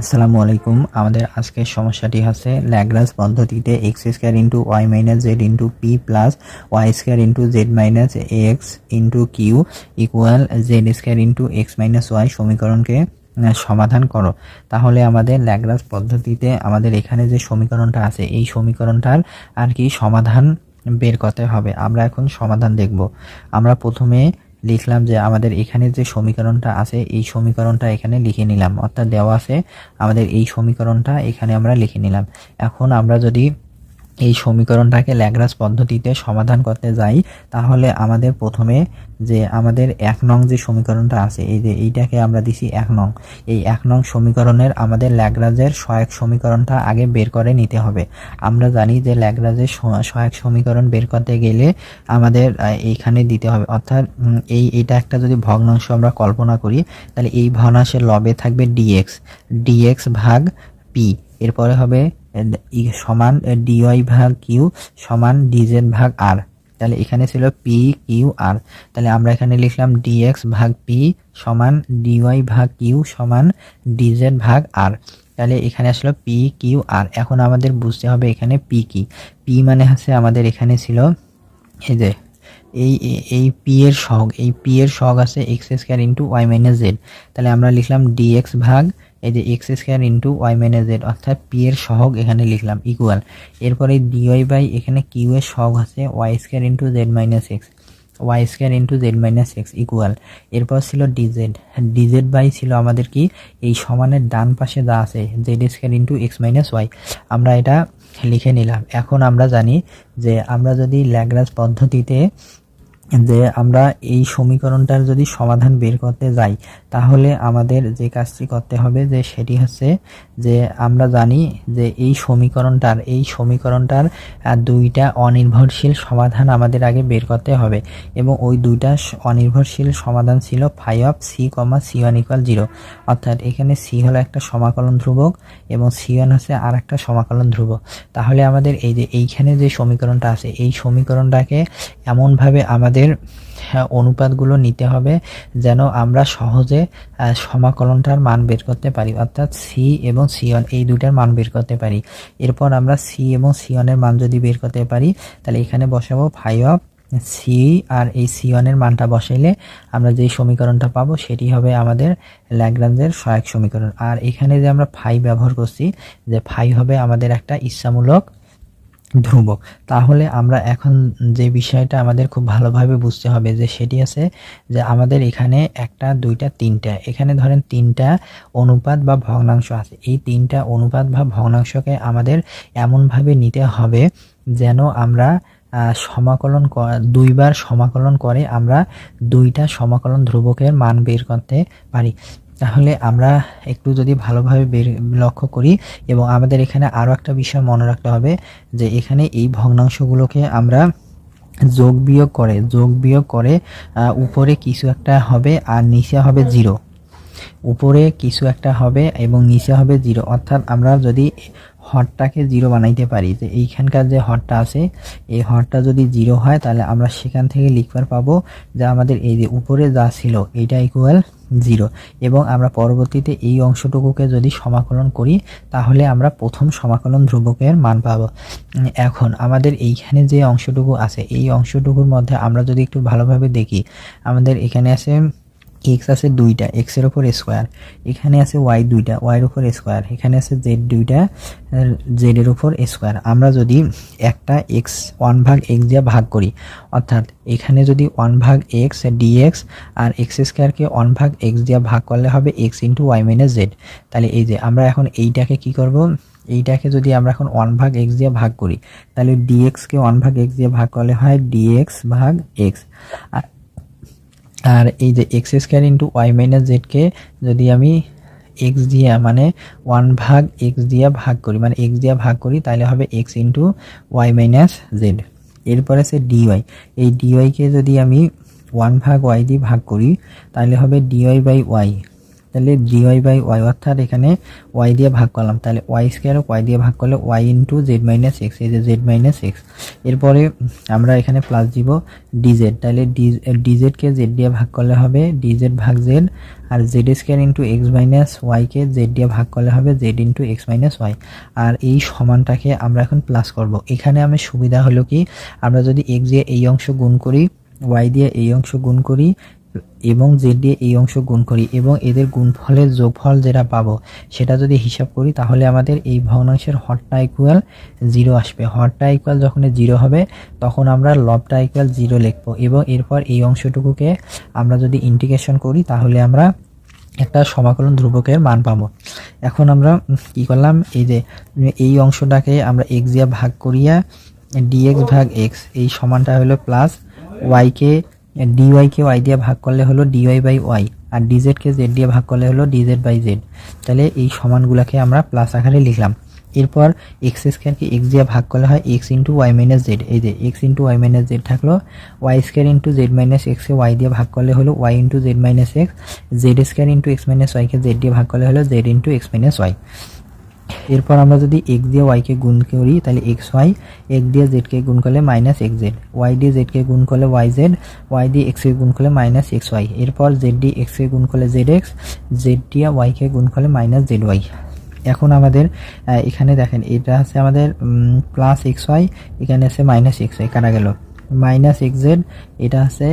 আসসালামু আলাইকুম। আমাদের আজকের সমস্যাটি হচ্ছে ল্যাগ্রাস পদ্ধতিতে x square into y minus z into p plus y square into z minus x into q equal z square into x minus y সমীকরণকে সমাধান করো। তাহলে আমাদের ল্যাগ্রাস পদ্ধতিতে আমাদের এখানে যে সমীকরণটা আছে, এই সমীকরণটার আর কি সমাধান বের করতে হবে। আমরা এখন সমাধান দেখব। আমরা প্রথমে লিখলাম যে আমাদের এখানে যে সমীকরণটা আছে, এই সমীকরণটা এখানে লিখে নিলাম। অর্থাৎ দেওয়া আছে, আমাদের এই সমীকরণটা এখানে আমরা লিখে নিলাম। এখন আমরা যদি এই সমীকরণটাকে ল্যাগ্রাস পদ্ধতিতে সমাধান করতে যাই, তাহলে আমাদের প্রথমে যে আমাদের এক নং যে সমীকরণটা আছে, এই যে এইটাকে আমরা দিছি এক নং। এই এক নং সমীকরণের আমাদের ল্যাগ্রাজের সহায়ক সমীকরণটা আগে বের করে নিতে হবে। আমরা জানি যে ল্যাগ্রাজের সহায়ক সমীকরণ বের করতে গেলে আমাদের এইখানে দিতে হবে। অর্থাৎ এই এটা একটা যদি ভগ্নাংশ আমরা কল্পনা করি, তাহলে এই ভগ্নাংশের লবে থাকবে ডিএক্স ডিএক্স ভাগ পি এরপরে হবে সমান ডিওয়াই ভাগ কিউ সমান ডিজেড ভাগ আর তাহলে এখানে ছিল পি কিউ আর তাহলে আমরা এখানে লিখলাম ডিএক্স ভাগ পি সমান ডিওয়াই ভাগ কিউ সমান ডিজেড ভাগ আর তাহলে এখানে আসলো পি কিউ আর এখন আমাদের বুঝতে হবে এখানে পি কি। পি মানে হচ্ছে আমাদের এখানে ছিল এই যে, এই, এই- পি এর সহগ, এই পি এর সহগ আছে x square into y minus z তাহলে আমরা লিখলাম ডিএক্স ভাগ এই যে x square into y minus z অর্থাৎ পি এর সহগ এখানে লিখলাম ইকুয়াল এরপরে ডিওয়াই বাই এখানে কিউ এর সহগ আছে y square into z minus x y square into z minus x equal এরপর ছিল ডিজেড ডিজেড বাই ছিল আমাদের কি? এই সমানের ডান পাশে যা আছে z square into x minus y আমরা এটা লিখে নিলাম। এখন আমরা জানি যে আমরা যদি ল্যাগ্রাজ পদ্ধতিতে যে আমরা এই সমীকরণটার যদি সমাধান বের করতে যাই, তাহলে আমাদের যে কাজটি করতে হবে যে সেটি হচ্ছে যে আমরা জানি যে এই সমীকরণটার এই সমীকরণটার দুইটা অনির্ভরশীল সমাধান আমাদের আগে বের করতে হবে। এবং ওই দুইটা অনির্ভরশীল সমাধান ছিল phi of c comma c one equal zero অর্থাৎ এখানে সি হলো একটা সমাকলন ধ্রুবক এবং সি ওয়ান হচ্ছে আর একটা সমাকলন ধ্রুবক। তাহলে আমাদের এই যে এইখানে যে সমীকরণটা আছে, এই সমীকরণটাকে এমনভাবে আমাদের হ্যাঁ, অনুপাতগুলো নিতে হবে যেন আমরা সহজে সমাকলনটার মান বের করতে পারি। অর্থাৎ সি এবং সি ওয়ান এই দুইটার মান বের করতে পারি। এরপর আমরা সি এবং সি ওয়ানের মান যদি বের করতে পারি তাহলে এখানে বসাবো ফাইভ অফ সি আর এই সি ওয়ানের মানটা বসাইলে আমরা যেই সমীকরণটা পাবো সেটি হবে আমাদের ল্যাগ্রাঞ্জের সহায়ক সমীকরণ। আর এখানে যে আমরা ফাই ব্যবহার করছি যে ফাই হবে আমাদের একটা ইচ্ছামূলক ধ্রুবক। তাহলে আমরা এখন যে বিষয়টা আমাদের খুব ভালোভাবে বুঝতে হবে যে সেটি আছে যে আমাদের এখানে একটা, দুইটা, তিনটা। এখানে ধরেন তিনটা অনুপাত বা ভগ্নাংশ আছে। এই তিনটা অনুপাত বা ভগ্নাংশকে আমাদের এমনভাবে নিতে হবে যেন আমরা সমাকলন দুইবার সমাকলন করে আমরা দুইটা সমাকলন ধ্রুবকের মান বের করতে পারি। তাহলে আমরা একটু যদি ভালোভাবে লক্ষ্য করি এবং আমাদের এখানে আরও একটা বিষয় মনে রাখতে হবে যে এখানে এই ভগ্নাংশগুলোকে আমরা যোগ বিয়োগ করে, যোগ বিয়োগ করে উপরে কিছু একটা হবে আর নিচে হবে জিরো। উপরে কিছু একটা হবে এবং নিচে হবে জিরো। অর্থাৎ আমরা যদি হরটাকে জিরো বানাইতে পারি, যে এইখানকার যে হরটা আছে, এই হরটা যদি জিরো হয়, তাহলে আমরা সেখান থেকে লিখবার পাবো যে আমাদের এই যে উপরে যা ছিল এইটা ইকুয়াল জিরো। এবং আমরা পরবর্তীতে এই অংশটুকুকে যদি সমাকলন করি, তাহলে আমরা প্রথম সমাকলন ধ্রুবকের মান পাবো। এখন আমাদের এইখানে যে অংশটুকু আছে, এই অংশটুকুর মধ্যে আমরা যদি একটু ভালোভাবে দেখি, আমাদের এখানে আছে এক্স আছে দুইটা, এক্সের উপর স্কোয়ার। এখানে আছে ওয়াই দুইটা ওয়াইয়ের উপর স্কোয়ার। এখানে আছে জেড দুইটা জেড এর উপর স্কোয়ার। আমরা যদি একটা এক্স ওয়ান ভাগ এক্স দিয়ে ভাগ করি, অর্থাৎ এখানে যদি ওয়ান ভাগ এক্স ডিএক্স আর এক্স স্কোয়ারকে ওয়ান ভাগ এক্স দিয়ে ভাগ করলে হবে x into y minus z. তাহলে এই যে আমরা এখন এইটাকে কি করব? এইটাকে যদি আমরা এখন ওয়ান ভাগ এক্স দিয়ে ভাগ করি, তাহলে ডিএক্সকে ওয়ান ভাগ এক্স দিয়ে ভাগ করলে হয় ডিএক্স ভাগ এক্স। আর আর এই যে x square into y minus জেডকে যদি আমি এক্স দিয়া মানে ওয়ান ভাগ এক্স দিয়া ভাগ করি মানে এক্স দিয়া ভাগ করি, তাহলে হবে x into y minus z এরপর আছে ডিওয়াই এই ডিওয়াইকে যদি আমি ওয়ান ভাগ ওয়াই দিয়ে ভাগ করি, তাহলে হবে ডিওয়াই বাই ওয়াই তাহলে ডিওয়াই বাই ওয়াই অর্থাৎ এখানে ওয়াই দিয়ে ভাগ করলাম। তাহলে ওয়াই স্কোয়ার ওয়াই দিয়ে ভাগ করলে y into z minus x এই যে জেড মাইনাস এক্স এরপরে আমরা এখানে প্লাস দিব ডিজেড তাহলে ডিজেডকে জেড দিয়ে ভাগ করলে হবে ডিজেড ভাগ জেড আর z square into x minus ওয়াইকে z দিয়ে ভাগ করলে হবে z into x minus y আর এই সমানটাকে আমরা এখন প্লাস করব। এখানে আমার সুবিধা হলো কি, আমরা যদি এক্স দিয়ে এই অংশ গুণ করি ওয়াই দিয়ে এই অংশ গুণ করি এবং জেড দিয়ে এই অংশ গুণ করি এবং এদের গুণফলের যোগফল যেটা পাবো, সেটা যদি হিসাব করি, তাহলে আমাদের এই ভগ্নাংশের হরটা ইকুয়াল জিরো আসবে। হরটা ইকুয়াল যখন জিরো হবে, তখন আমরা লবটা ইকুয়াল জিরো লিখব এবং এরপর এই অংশটুকুকে আমরা যদি ইন্টিগ্রেশন করি, তাহলে আমরা একটা সমাকলন ধ্রুবকের মান পাবো। এখন আমরা কি করলাম? এই যে এই অংশটাকে আমরা এক্স ভাগ করিয়া ডিএক্স ভাগ এক্স এই সমানটা হলো প্লাস ওয়াইকে ডিওয়াইকে ওয়াই দিয়ে ভাগ করলে হলো ডিওয়াই বাই ওয়াই আর ডিজেডকে জেড দিয়ে ভাগ করলে হলো ডিজেড বাই জেড তাহলে এই সমানগুলোকে আমরা প্লাস আকারে লিখলাম। এরপর এক্স স্কোয়ারকে এক্স দিয়ে ভাগ করলে হয় x into y minus z এই যে x into y minus z থাকল y square into z minus এক্সকে ওয়াই দিয়ে ভাগ করলে হলো y into z minus x z square into x minus ওয়াইকে z দিয়ে ভাগ করলে হলো z into x minus y এরপর আমরা যদি এক্স দিয়ে ওয়াইকে গুণ করি, তাহলে এক্স ওয়াই এক্স দিয়ে জেডকে গুণ করলে মাইনাস এক্স জেড ওয়াই দিয়ে জেডকে গুণ করলে ওয়াই জেড ওয়াই দিয়ে এক্সকে গুণ করলে মাইনাস এক্স ওয়াই এরপর জেড দিয়ে এক্সকে গুণ করলে জেড এক্স জেড দিয়ে ওয়াইকে গুণ করলে মাইনাস জেড ওয়াই এখন আমাদের এখানে দেখেন, এটা আছে আমাদের প্লাস এক্স ওয়াই এখানে আছে মাইনাস এক্স ওয়াই কাটা গেল? মাইনাস এক্স জেড এটা আছে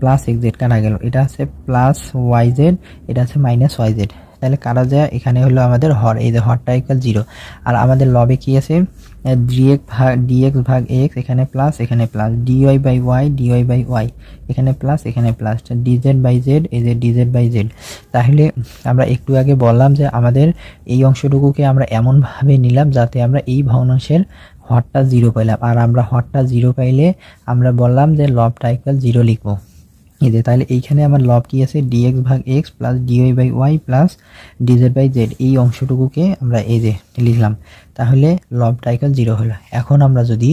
প্লাস এক্স জেড কাটা গেল? এটা আছে প্লাস ওয়াই জেড এটা আছে মাইনাস ওয়াই জেড তাহলে কারা যায়? এখানে হলো আমাদের হর, এই যে হরটা ইকাল জিরো আর আমাদের লবে কি আছে? ডিএক্স ভাগ ডিএক্স ভাগ এক্স এখানে প্লাস এখানে plus dy by y dy by y এখানে প্লাস এখানে প্লাস ডিজেড বাই জেড এই যে ডিজেড বাই জেড তাহলে আমরা একটু আগে বললাম যে আমাদের এই অংশটুকুকে আমরা এমনভাবে নিলাম যাতে আমরা এই ভগ্নাংশের হরটা জিরো পাইলাম আর আমরা হরটা জিরো পাইলে আমরা বললাম যে লবটা ইকুয়াল জিরো লিখব। এই যে, তাহলে এইখানে আমার লব কি আছে? ডিএক্স ভাগ x plus dy by y plus dz by z এই অংশটুকুকে আমরা এই যে লিখলাম। তাহলে লবটা ইকুয়াল জিরো হলো। এখন আমরা যদি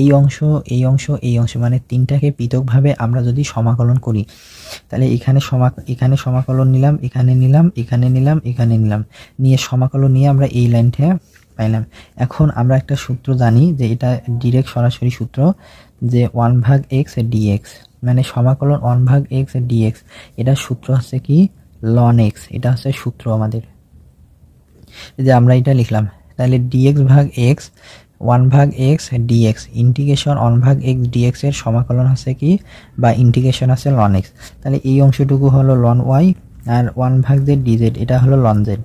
এই অংশ এই অংশ এই অংশ মানে তিনটাকে পৃথকভাবে আমরা যদি সমাকলন করি, তাহলে এখানে সমা, এখানে সমাকলন নিলাম, এখানে নিলাম এখানে নিলাম এখানে নিলাম। নিয়ে সমাকলন নিয়ে আমরা এই লাইনটা পাইলাম। এখন আমরা একটা সূত্র জানি যে এটা ডিরেক্ট সরাসরি সূত্র যে ওয়ান ভাগ এক্স ডিএক্স মানে সমাকলন অন ভাগ এক্স ডিএক্স এটা সূত্র হচ্ছে কি? Ln x. এটা হচ্ছে সূত্র আমাদের। যে আমরা এটা লিখলাম। তাহলে ডিএক্স ভাগ এক্স, ওয়ান ভাগ x d x integration one ভাগ এক্স ডিএক্স এর সমাকলন হচ্ছে কি? বা ইন্টিগ্রেশন আছে লন এক্স। তাহলে এই অংশটুকু হলো লন ওয়াই আর ওয়ান ভাগ জেড ডিজেড এটা হলো লন জেড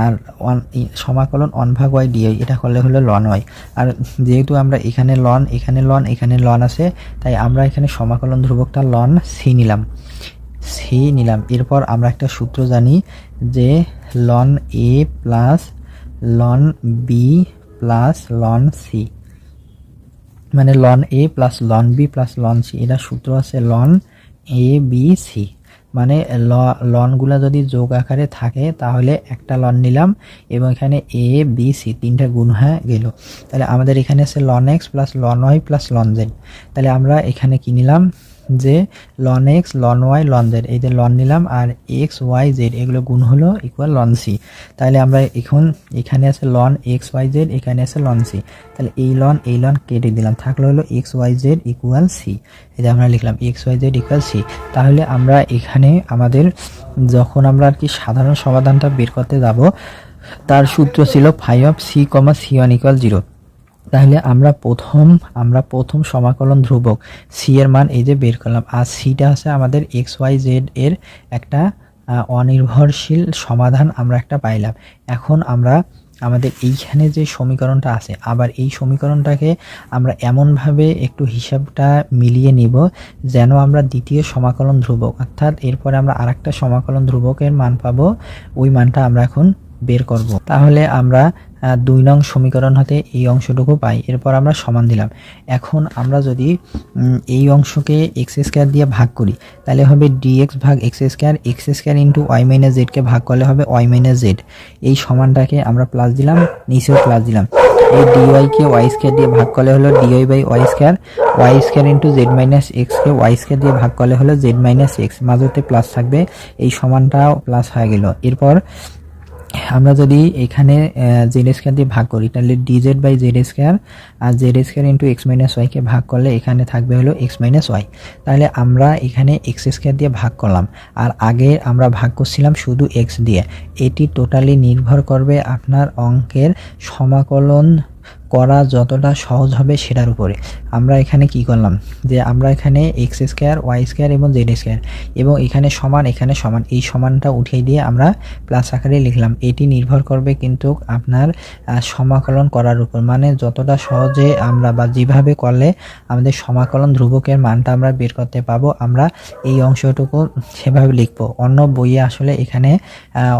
আর ওয়ান সমাকলন ওয়ান ভাগ ওয়াই ডিআই এটা করলে হলো লন ওয়াই আর যেহেতু আমরা এখানে লন এখানে লন এখানে লন আছে, তাই আমরা এখানে সমাকলন ধ্রুবকটা লন সি নিলাম। সি নিলাম। এরপর আমরা একটা সূত্র জানি যে ln a plus ln b plus ln c মানে ln a plus ln b plus ln c এটা সূত্র আছে লন এ বি সি মানে লনগুলা যদি যোগ আকারে থাকে, তাহলে একটা লন নিলাম এবং এখানে এ বি সি তিনটা গুণ হয়ে গেল। তাহলে আমাদের এখানে আছে ln x plus ln y plus ln z তাহলে আমরা এখানে কি নিলাম? যে ln x ln y ln z এই যে লন নিলাম আর এক্স ওয়াই জেড এগুলো গুণ হলো ইকুয়াল লন সি তাহলে আমরা এখন এখানে আছে লন এক্স ওয়াই জেড এখানে আছে লন সি তাহলে এই লন এই লন কেটে দিলাম। থাকল হলো x y z equal c যে আমরা লিখলাম x y z equal c তাহলে আমরা এখানে আমাদের যখন আমরা আর কি সাধারণ সমাধানটা বের করতে যাব, তার সূত্র ছিল five of c comma c one equal zero তাহলে আমরা প্রথম আমরা প্রথম সমাকলন ধ্রুবক সি এর মান এই যে বের করলাম। আর সিটা আছে আমাদের এক্স ওয়াই জেড এর একটা অনির্ভরশীল সমাধান আমরা একটা পাইলাম। এখন আমরা আমাদের এইখানে যে সমীকরণটা আছে, আবার এই সমীকরণটাকে আমরা এমনভাবে একটু হিসাবটা মিলিয়ে নিব যেন আমরা দ্বিতীয় সমাকলন ধ্রুবক, অর্থাৎ এরপরে আমরা আরেকটা সমাকলন ধ্রুবকের মান পাবো, ওই মানটা আমরা এখন বের করব। তাহলে আমরা দুই নং সমীকরণ হতে এই অংশটুকু পাই। এরপর আমরা সমান দিলাম। এখন আমরা যদি এই অংশকে এক্স স্কোয়ার দিয়ে ভাগ করি, তাহলে হবে ডিএক্স ভাগ x square x square into y minus জেডকে ভাগ করলে হবে ওয়াই মাইনাস জেড এই সমানটাকে আমরা প্লাস দিলাম, নিচেও প্লাস দিলাম। এই ডিওয়াইকে ওয়াই স্কোয়ার দিয়ে ভাগ করলে হলো d y by y square y square into z minus এক্সকে ওয়াই স্কোয়ার দিয়ে ভাগ করলে হলো জেড মাইনাস এক্স মাঝতে প্লাস থাকবে, এই সমানটাও প্লাস হয়ে গেল। এরপর আমরা যদি এখানে জেড স্কোয়ার দিয়ে ভাগ করি, তাহলে d z by z square R z square into x minus ওয়াইকে ভাগ করলে এখানে থাকবে হলো এক্স মাইনাস ওয়াই তাহলে আমরা এখানে এক্স স্কোয়ার দিয়ে ভাগ করলাম। আর আগে আমরা ভাগ করছিলাম শুধু এক্স দিয়ে। এটি টোটালি নির্ভর করবে আপনার অঙ্কের সমাকলন করা যতটা সহজ হবে সেটার উপরে। আমরা এখানে কি করলাম? যে আমরা এখানে এক্স স্কোয়ার ওয়াই স্কোয়ার এবং জেড স্কোয়ার এবং এখানে সমান এখানে সমান, এই সমানটা উঠিয়ে দিয়ে আমরা প্লাস আকারে লিখলাম। এটি নির্ভর করবে কিন্তু আপনার সমাকলন করার উপর। মানে যতটা সহজে আমরা বা যেভাবে করলে আমাদের সমাকলন ধ্রুবকের মানটা আমরা বের করতে পাবো, আমরা এই অংশটুকু সেভাবে লিখব। অন্য বইয়ে আসলে এখানে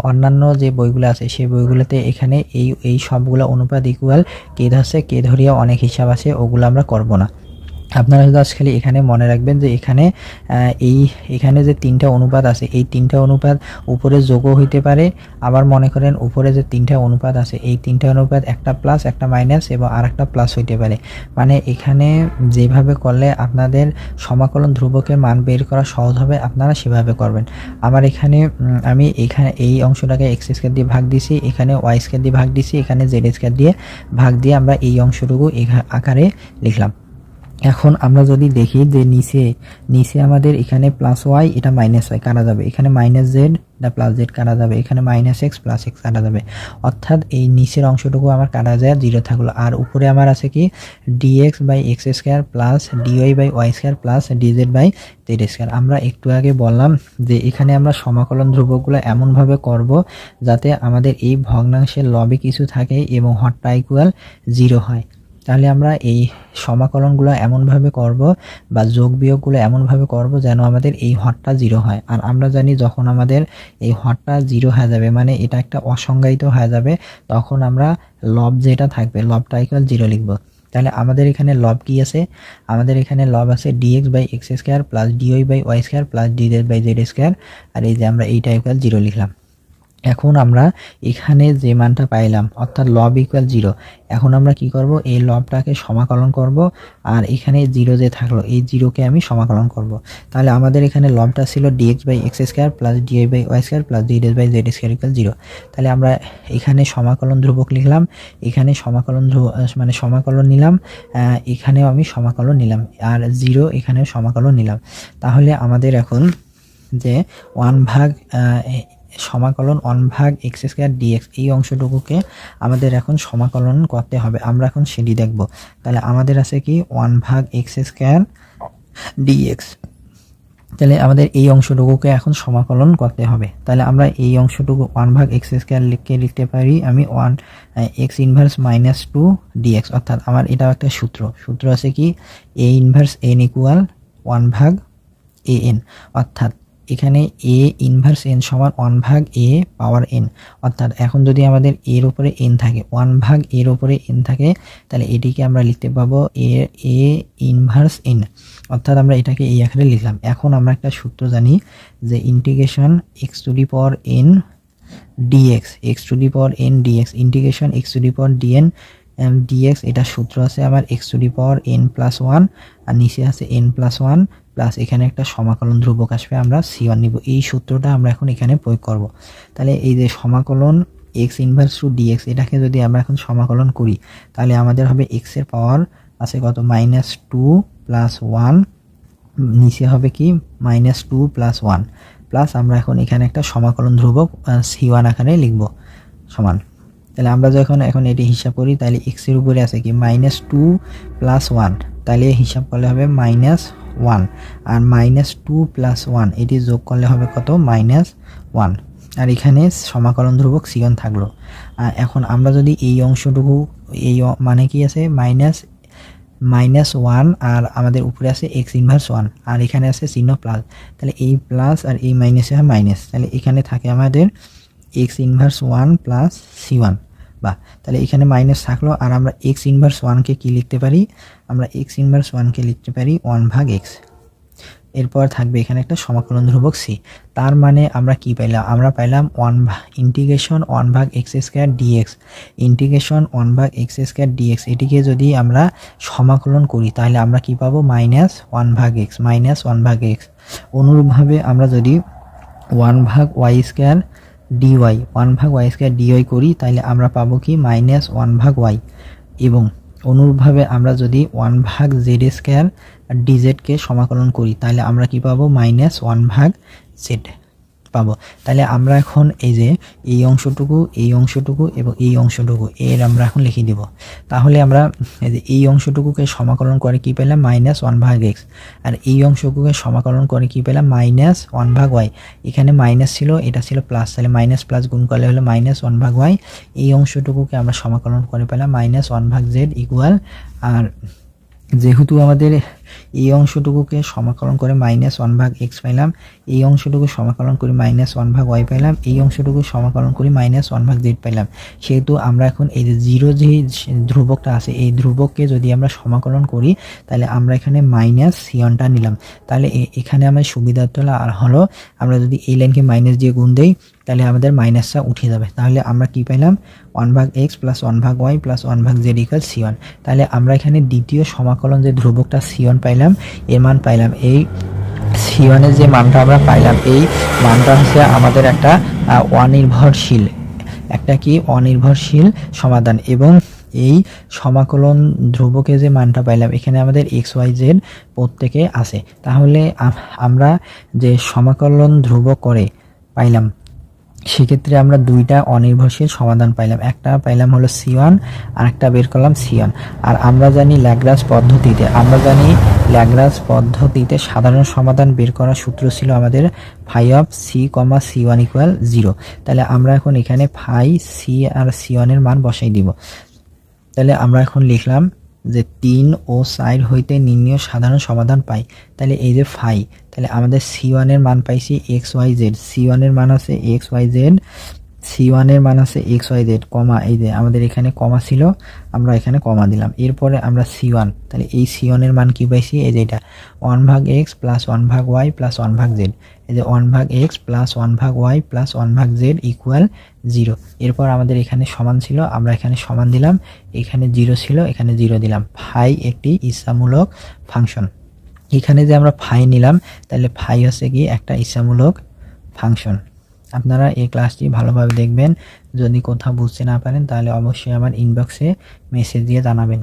অন্যান্য যে বইগুলো আছে সেই বইগুলোতে এখানে এই এই সবগুলো অনুপাত ইকুয়াল কে আছে কে ধরিয়া অনেক হিসাব আছে ওগুলো আমরা করব না। আপনারা শুধু খালি এখানে মনে রাখবেন যে এখানে এই, এখানে যে তিনটা অনুপাত আছে, এই তিনটা অনুপাত উপরে যোগও হইতে পারে। আবার মনে করেন উপরে যে তিনটা অনুপাত আছে, এই তিনটা অনুপাত একটা প্লাস একটা মাইনাস এবং আর একটা প্লাস হইতে পারে। মানে এখানে যেভাবে করলে আপনাদের সমাকলন ধ্রুবকের মান বের করা সহজ হবে, আপনারা সেভাবে করবেন। আমার এখানে আমি এখানে এই অংশটাকে এক্স স্কোয়ার দিয়ে ভাগ দিছি, এখানে ওয়াই স্কোয়ার দিয়ে ভাগ দিছি, এখানে জেড স্কোয়ার দিয়ে ভাগ দিয়ে আমরা এই অংশটুকু আকারে লিখলাম। এখন আমরা যদি দেখি যে নিচে নিচে আমাদের এখানে প্লাস ওয়াই এটা মাইনাস ওয়াই কাটা যাবে। এখানে মাইনাস জেড এটা প্লাস জেড কাটা যাবে। এখানে মাইনাস এক্স প্লাস এক্স কাটা যাবে। অর্থাৎ এই নিচের অংশটুকু আমার কাটা যায় জিরো থাকল। আর উপরে আমার আছে কি? D x by x square plus d y by y square plus d z by z square আমরা একটু আগে বললাম যে এখানে আমরা সমাকলন ধ্রুবকগুলো এমনভাবে করব যাতে আমাদের এই ভগ্নাংশের লবে কিছু থাকে এবং হটটা ইকুয়াল জিরো হয়। তাহলে আমরা এই সমাকলনগুলো এমনভাবে করব বা যোগ বিয়োগগুলো এমনভাবে করব যেন আমাদের এই হটটা জিরো হয়। আর আমরা জানি যখন আমাদের এই হটটা জিরো হয়ে যাবে মানে এটা একটা অসংজ্ঞায়িত হয়ে যাবে, তখন আমরা লব যেটা থাকবে, লবটা ইকুয়াল জিরো লিখব। তাহলে আমাদের এখানে লব কি আছে? আমাদের এখানে লব আছে d x by x square plus d y by y square plus d z by z square আর এই যে আমরা এইটা ইকুয়াল জিরো লিখলাম। এখন আমরা এখানে যে মানটা পাইলাম, অর্থাৎ লব ইকুয়াল জিরো এখন আমরা কি করব? এই লবটাকে সমাকলন করব, আর এখানে জিরো যে থাকল, এই জিরোকে আমি সমাকলন করব। তাহলে আমাদের এখানে লবটা ছিল d x by x square plus d y by y square plus d z by z square equal zero তাহলে আমরা এখানে সমাকলন ধ্রুবক লিখলাম, এখানে সমাকলন ধ্রুব মানে সমাকলন নিলাম এখানেও আমি সমাকলন নিলাম, আর জিরো এখানেও সমাকলন নিলাম। তাহলে আমাদের এখন যে ওয়ান ভাগ সমাকলন ওয়ান ভাগ এক্স স্কোয়ার ডিএক্স, এই অংশটুকুকে আমাদের এখন সমাকলন করতে হবে। আমরা এখন সেটি দেখব। তাহলে আমাদের আছে কি? ওয়ান ভাগ এক্স স্কোয়ার ডিএক্স। তাহলে আমাদের এই অংশটুকুকে এখন সমাকলন করতে হবে। তাহলে আমরা এই অংশটুকু ওয়ান ভাগ এক্স স্কোয়ার লিখে লিখতে পারি, আমি one x inverse minus two d x. অর্থাৎ আমার এটাও একটা সূত্র। সূত্র আছে কি? A inverse n equal one ভাগ এ এন। অর্থাৎ এখানে এ ইনভার্স এন সমান ওয়ান ভাগ এ পাওয়ার এন অর্থাৎ এখন যদি আমাদের এর উপরে এন থাকে ওয়ান ভাগ এর উপরে এন থাকে, তাহলে এটিকে আমরা লিখতে পাবো এ এ ইনভার্স এন অর্থাৎ আমরা এটাকে এই আকারে লিখলাম। এখন আমরা একটা সূত্র জানি যে integration x to the power n d x x to the power n d x integration x to the power d n d x এটা সূত্র আছে আমার x to the power n plus one আর নিচে আছে N plus one plus এখানে একটা সমাকলন ধ্রুবক আসবে, আমরা সি ওয়ান নিব। এই সূত্রটা আমরা এখন এখানে প্রয়োগ করব। তাহলে এই যে সমাকলন এক্স ইনভার্স টু ডিএক্স এটাকে যদি আমরা এখন সমাকলন করি, তাহলে আমাদের হবে এক্সের পাওয়ার আছে কত? মাইনাস টু প্লাস ওয়ান নিচে হবে কি? Minus two plus one plus আমরা এখন এখানে একটা সমাকলন ধ্রুবক সি ওয়ান আকারে লিখব সমান। তাহলে আমরা যখন এখন এটি হিসাব করি, তাহলে এক্সের উপরে আছে কি? মাইনাস টু প্লাস ওয়ান তাহলে হিসাব করলে হবে মাইনাস ওয়ান আর মাইনাস টু প্লাস ওয়ান এটি যোগ করলে হবে কত? মাইনাস ওয়ান আর এখানে সমাকলন ধ্রুবক সিগন থাকল। এখন আমরা যদি এই অংশটুকু, এই মানে কি আছে? মাইনাস মাইনাস ওয়ান আর আমাদের উপরে আছে এক্স ইনভার্স ওয়ান আর এখানে আছে চিহ্ন প্লাস তাহলে এই প্লাস আর এই মাইনাসে হয় মাইনাস তাহলে এখানে থাকে আমাদের x inverse one plus c one বা তাহলে এখানে মাইনাস থাকল, আর আমরা এক্স ইনভার্স ওয়ানকে কী লিখতে পারি? আমরা এক্স ইনভার্স ওয়ানকে লিখতে পারি ওয়ান ভাগ এক্স এরপর থাকবে এখানে একটা সমাকলন ধ্রুবক সি তার মানে আমরা কি পাইলাম? আমরা পাইলাম ওয়ান ইন্টিগ্রেশন ওয়ান ভাগ x square d x integration one ভাগ এক্স স্কোয়ার ডিএক্স এটিকে যদি আমরা সমাকলন করি, তাহলে আমরা কি পাবো? মাইনাস ওয়ান ভাগ এক্স মাইনাস ওয়ান ভাগ এক্স অনুরূপভাবে আমরা যদি ওয়ান ভাগ y square d y one ভাগ ওয়াই স্কোয়ার ডিওয়াই করি তাহলে আমরা পাবো কি? মাইনাস ওয়ান ভাগ ওয়াই এবং অনুরূপভাবে আমরা যদি ওয়ান ভাগ জেড স্কোয়ার ডিজেডকে সমাকলন করি তাহলে আমরা কি পাবো? মাইনাস ওয়ান ভাগ জেড পাবো। তাহলে আমরা এখন এই যে এই অংশটুকু এই অংশটুকু এবং এই অংশটুকু, এর আমরা এখন লিখে দিব। তাহলে আমরা এই যে এই অংশটুকুকে সমাকলন করে কি পেলাম? মাইনাস ওয়ান ভাগ এক্স। আর এই অংশটুকুকে সমাকলন করে কি পেলাম? মাইনাস ওয়ান ভাগ ওয়াই। এখানে মাইনাস ছিল, এটা ছিল প্লাস। তাহলে মাইনাস প্লাস গুণ করলে হলো মাইনাস ওয়ান ভাগ ওয়াই। এই অংশটুকুকে আমরা সমাকলন করে পেলাম মাইনাস ওয়ান ভাগ জেড ইকুয়াল। আর যেহেতু আমাদের এই অংশটুকুকে সমাকলন করে মাইনাস ওয়ান ভাগ এক্স পাইলাম, এই অংশটুকু সমাকলন করে মাইনাস ওয়ান ভাগ ওয়াই পাইলাম, এই অংশটুকু সমাকলন করে মাইনাস ওয়ান ভাগ জেড পাইলাম। সেহেতু আমরা এখন এই যে জিরো যে ধ্রুবকটা আছে, এই ধ্রুবককে যদি আমরা সমাকলন করি, তাহলে আমরা এখানে মাইনাস সিয়নটা নিলাম। তাহলে এখানে আমার আর হলো আমরা যদি এই লাইনকে মাইনাস দিয়ে গুণ দেই তাহলে আমাদের মাইনাসটা উঠে যাবে। তাহলে আমরা কি পাইলাম? ওয়ান ভাগ এক্স প্লাস ওয়ান ভাগ ওয়াই প্লাস ওয়ান ভাগ জেড ইকাল সি ওয়ান তাহলে আমরা এখানে দ্বিতীয় সমাকলন যে ধ্রুবকটা সি ওয়ান পাইলাম, এর মান পাইলাম এই সি ওয়ানের যে মানটা আমরা পাইলাম, এই মানটা হচ্ছে আমাদের একটা অনির্ভরশীল, একটা কি অনির্ভরশীল সমাধান। এবং এই সমাকলন ধ্রুবকে যে মানটা পাইলাম, এখানে আমাদের এক্স ওয়াই জেড প্রত্যেকে আছে। তাহলে আমরা যে সমাকলন ধ্রুবক করে পাইলাম সেক্ষেত্রে আমরা দুইটা অনির্ভরশীল সমাধান পাইলাম। একটা পাইলাম হলো সি ওয়ান আর একটা বের করলাম সি ওয়ান আর আমরা জানি ল্যাগ্রাস পদ্ধতিতে, আমরা জানি ল্যাগ্রাস পদ্ধতিতে সাধারণ সমাধান বের করার সূত্র ছিল আমাদের phi of c comma c one equal zero তাহলে আমরা এখন এখানে ফাই সি আর সি ওয়ানের মান বসাই দিব। তাহলে আমরা এখন লিখলাম যে তিন ও সাইড হইতে নির্ণয় সাধারণ সমাধান পাই, তাহলে এই যে ফাই, তাহলে আমাদের সি ওয়ানের মান পাইছি এক্স ওয়াই জেড সি ওয়ানের মান আছে এক্স ওয়াই জেড সি ওয়ানের মান আছে এক্স ওয়াই জেড কমা এই যে আমাদের এখানে কমা ছিল, আমরা এখানে কমা দিলাম। এরপরে আমরা সি ওয়ান তাহলে এই সি ওয়ানের মান কী পাইছি? এই যে এটা ওয়ান ভাগ এক্স প্লাস ওয়ান ভাগ ওয়াই প্লাস ওয়ান ভাগ জেড এই যে ওয়ান ভাগ এক্স প্লাস ওয়ান ভাগ ওয়াই প্লাস ওয়ান ভাগ জেড ইকুয়াল জিরো এরপর আমাদের এখানে সমান ছিল, আমরা এখানে সমান দিলাম, এখানে জিরো ছিল, এখানে জিরো দিলাম। ফাই একটি ইচ্ছামূলক ফাংশন এখানে যে আমরা ফাই নিলাম, তাহলে ফাই হচ্ছে কি একটা ইচ্ছামূলক ফাংশন আপনারা এই ক্লাসটি ভালোভাবে দেখবেন। যদি কোথাও বুঝতে না পারেন, তাহলে অবশ্যই আমার ইনবক্সে মেসেজ দিয়ে জানাবেন।